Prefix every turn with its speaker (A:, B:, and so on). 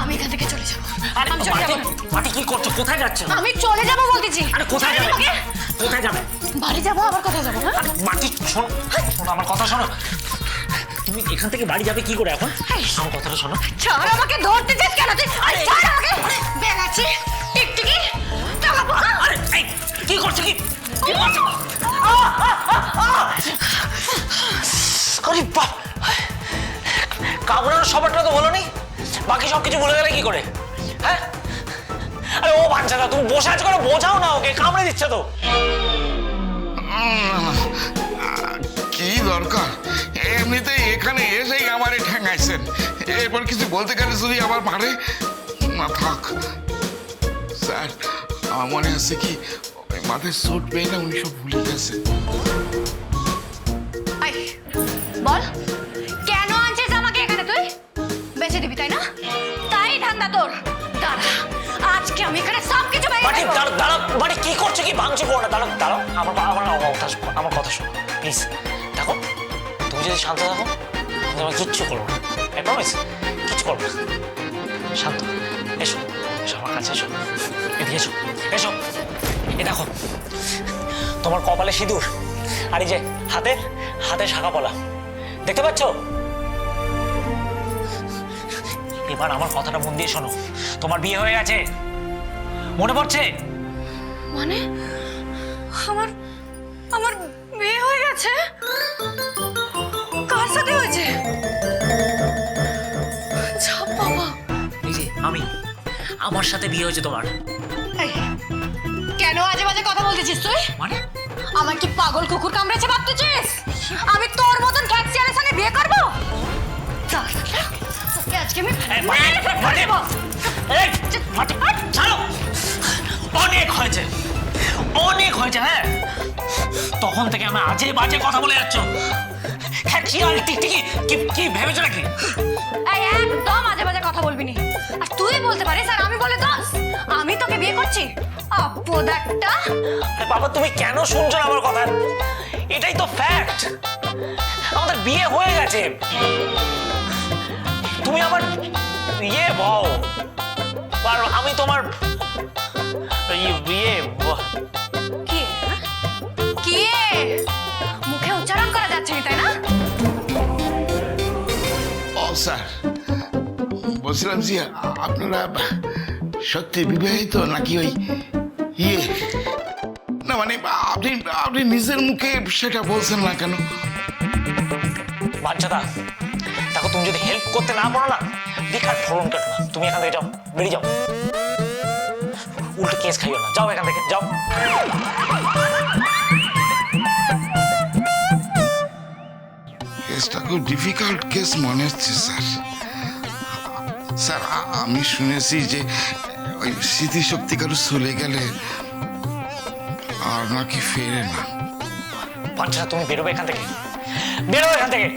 A: আমি এখান থেকে চলে যাব।
B: আরে
A: আমি চলে যাব।
B: মাটি কি করছ? কোথায় যাচ্ছ?
A: আমি চলে যাব বলতেছি।
B: আরে কোথায় যাবে? কোথায় যাবে?
A: বাড়ি যাব আবার কোথায় যাব হ্যাঁ?
B: মাটি শোনো শোনো আমার কথা শোনো। তুমি এখান থেকে বাড়ি যাবে কি করে এখন। আমার কথাটা শোনো।
A: ছাড় আমাকে ধরতে চাস কেন তুই? আরে ছাড় আমাকে। বেলাচ্ছি টিকটিকি। টাকা পয়সা
B: আরে এই, কি করছ কি? কি করছ? আরে বাপ কামড়ানোর সবারটা তো বলো নি বাকি সব কিছু বলে গেলে কি করে? হ্যাঁ? আরে ও বাচ্চাটা তুমি বসে আছো করে বোঝাও না ওকে, কামড়ে দিচ্ছে তো।
C: কি দরকার? এমনিতেই এখানে এসেই আমারে ঠেঙাইছেন এরপর কিছু বলতে গেলে যদি আবার পারে, না থাক। স্যার, আমার মনে আছে কি মাথায় চোট পেয়ে না উনি সব ভুলে গেছেন
A: বেঁচে দিবি তাই না? তাই ধান্দা তোর। দাঁড়া আজকে আমি এখানে সব কিছু বাইরে
B: দাঁড়াও দাঁড়াও বাটি কি করছ কি ভাঙছো করো না দাঁড়াও দাঁড়াও আমার আমার আমার কথা শোনো, আমার কথা শোনো প্লিজ দেখো তুমি যদি শান্ত থাকো আমি তোমার কিচ্ছু করব না। আই প্রমিস কিচ্ছু করব না। শান্ত এসো এসো আমার কাছে এসো। এদিকে এসো এসো। এ দেখো তোমার কপালে সিঁদুর আর এই যে হাতে হাতে শাখা পলা দেখতে পাচ্ছো? এবার আমার কথাটা মন দিয়ে শোনো। তোমার বিয়ে হয়ে গেছে? মনে পড়ছে?
A: মানে? আমার আমার বিয়ে হয়ে গেছে? কার সাথে হয়েছে? যা বাবা।
B: এই যে আমি। আমার সাথে বিয়ে হয়েছে তোমার।
A: কেন আজে বাজে কথা বলতেছিস তুই?
B: মানে?
A: আমার কি পাগল কুকুর কামড়েছে ভাবতেছিস? আমি আজকে আমি
B: ছাড়ো। অনেক হয়েছে। অনেক হয়েছে হ্যাঁ? তখন থেকে আমি আজে বাজে কথা বলে যাচ্ছ। হ্যাঁ কি আর কি কি ভেবেছো নাকি?
A: একদম আজে বাজে কথা বলবি নি। আর তুই বলতে পারিস আর আমি বলে দোস আমি তোকে বিয়ে করছি? আপদ একটা
B: বাবা তুমি কেন শুনছো না আমার কথা? এটাই তো ফ্যাক্ট আমাদের বিয়ে হয়ে গেছে। তুমি আমার ইয়ে বও। আর আমি তোমার ইয়ে
A: কি? কি? মুখে উচ্চারণ করা যাচ্ছে তাই না?
C: ও স্যার। বলছিলাম যে আপনারা সত্যি বিবাহিত নাকি ওই ইয়ে? না মানে আপনি আপনি নিজের মুখে সেটা বলছেন না কেন?
B: বাচ্চাদা তুমি যদি হেল্প করতে না পারো না বেকার ফোরন কাটো না। তুমি এখান থেকে যাও বেরিয়ে যাও। উল্টো কেস খাইও না। যাও এখান থেকে যাও।
C: কেসটা খুব ডিফিকাল্ট কেস মনে হচ্ছে স্যার। স্যার আমি শুনেছি যে ওই স্মৃতিশক্তি কারও চলে গেলে আর নাকি ফেরে না।
B: বাচ্চাটা তুমি বেরোবে এখান থেকে। বেরোবে এখান থেকে।